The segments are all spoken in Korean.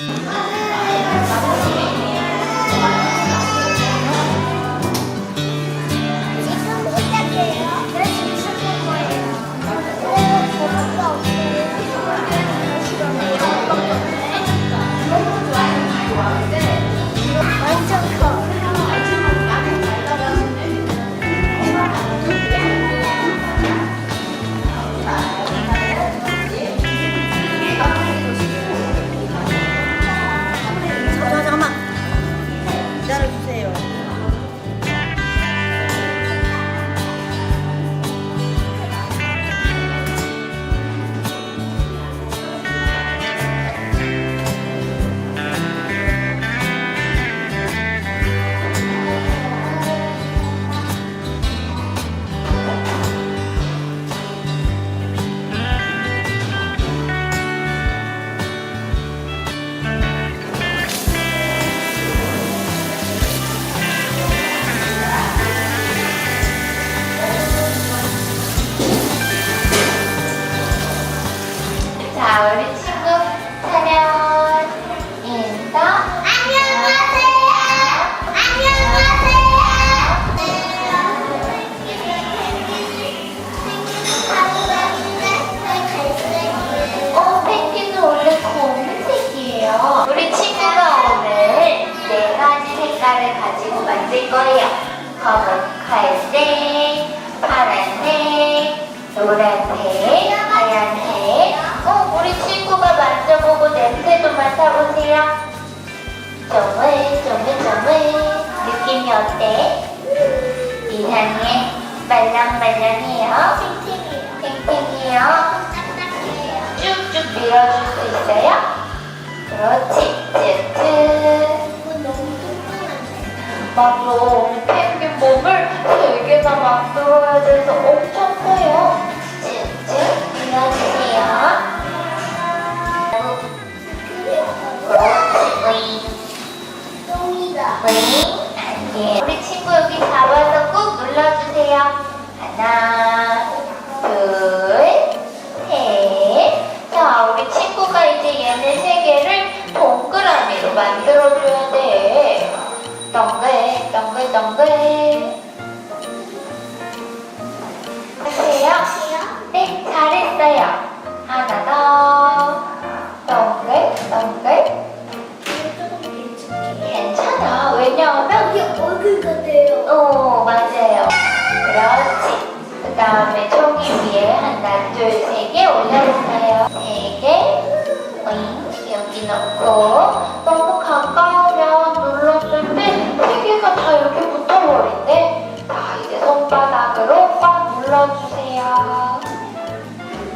지 만들 거예요. 검은 갈색, 파란색, 노란색, 하얀색. 어, 우리 친구가 만져보고 냄새도 맡아보세요. 쪼물쪼물쪼물 느낌이 어때? 이상해 말랑말랑해요 탱탱해요 쭉쭉 밀어줄 수 있어요? 다음에 종이 위에 하나, 둘, 세 개 올려볼까요? 세 개. 어잉, 여기 넣고. 너무 가까우면 눌렀을 때 세 개가 다 이렇게 붙어버린대. 자, 이제 손바닥으로 꽉 눌러주세요.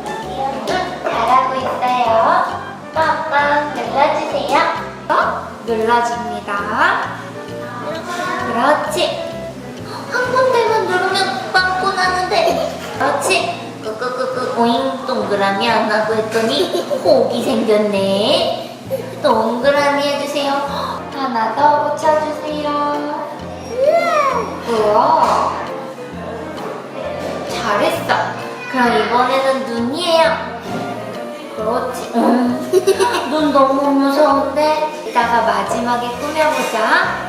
응, 잘하고 있어요. 꽉꽉 눌러주세요. 어? 눌러줍니다. 그렇지. 그렇지. 끄끄끄끄 오잉 동그라미 안 하고 했더니 혹이 생겼네. 동그라미 해주세요. 하나 더 붙여주세요. 우와. 잘했어. 그럼 이번에는 눈이에요. 그렇지. 음. 눈 너무 무서운데. 이따가 마지막에 꾸며보자.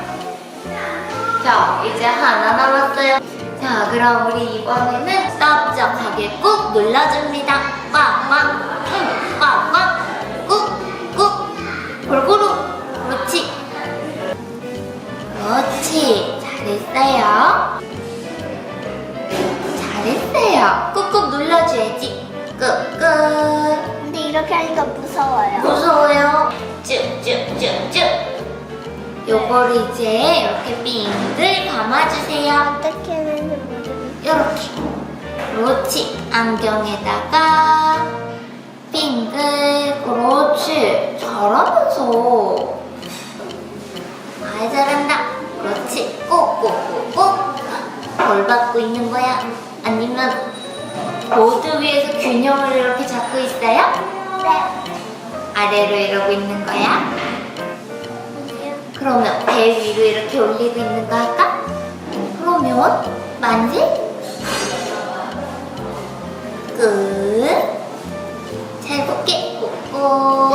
자, 이제 하나 남았어요. 자, 그럼 우리 이번에는 납작하게 꾹 눌러줍니다. 꽉꽉, 응, 꽉꽉, 꾹, 꾹, 골고루. 그렇지. 그렇지. 잘했어요. 잘했어요. 꾹꾹 눌러줘야지. 꾹꾹. 근데 이렇게 하니까 무서워요. 무서워요. 쭉쭉쭉쭉. 요거를 이제 이렇게 빙글 감아주세요. 어떻게. 이렇게. 그렇지. 안경에다가 빙글. 그렇지. 잘하면서. 아, 잘한다. 그렇지. 꼭꼭꼭꼭. 벌 받고 있는 거야. 아니면 보드 위에서 균형을 이렇게 잡고 있어요? 네. 아래로 이러고 있는 거야? 그러면 배 위로 이렇게 올리고 있는 거 할까? 그러면 만세? 끝. 잘 볼게. 꽂고.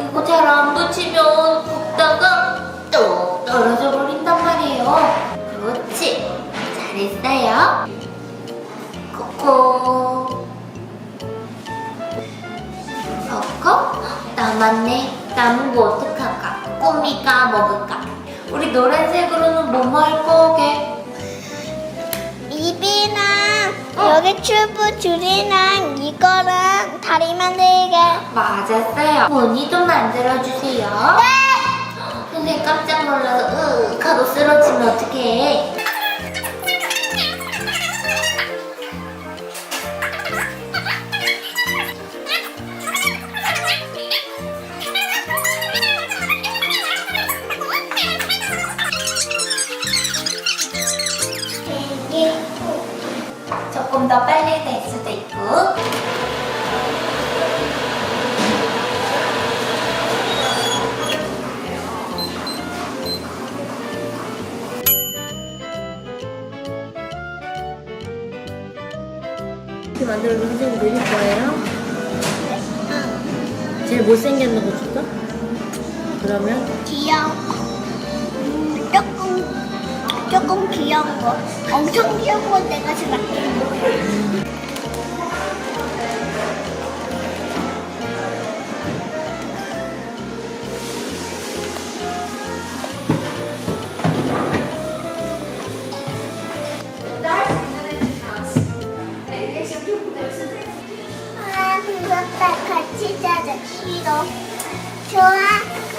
이거 잘 안 붙이면 굽다가 또 떨어져 버린단 말이에요. 그렇지. 잘했어요. 꽂고. 꽂고. 남았네. 남은 거 어떡할까? 꼬미가 먹을까? 우리 노란색으로는 뭐뭐 할 거게? 여기 튜브 줄이랑 이거랑 다리 만들게. 맞았어요. 본이도 만들어주세요. 네! 선생님 깜짝 만들면 선생님 늘릴 거예요? 제일 못생겼는 거 줄까? 그러면 귀여운 거. 음, 조금 조금 귀여운 거. 엄청 귀여운 건 내가 제일 아끼는 거. 아, 그것다 같이 자자 싫어. 좋아.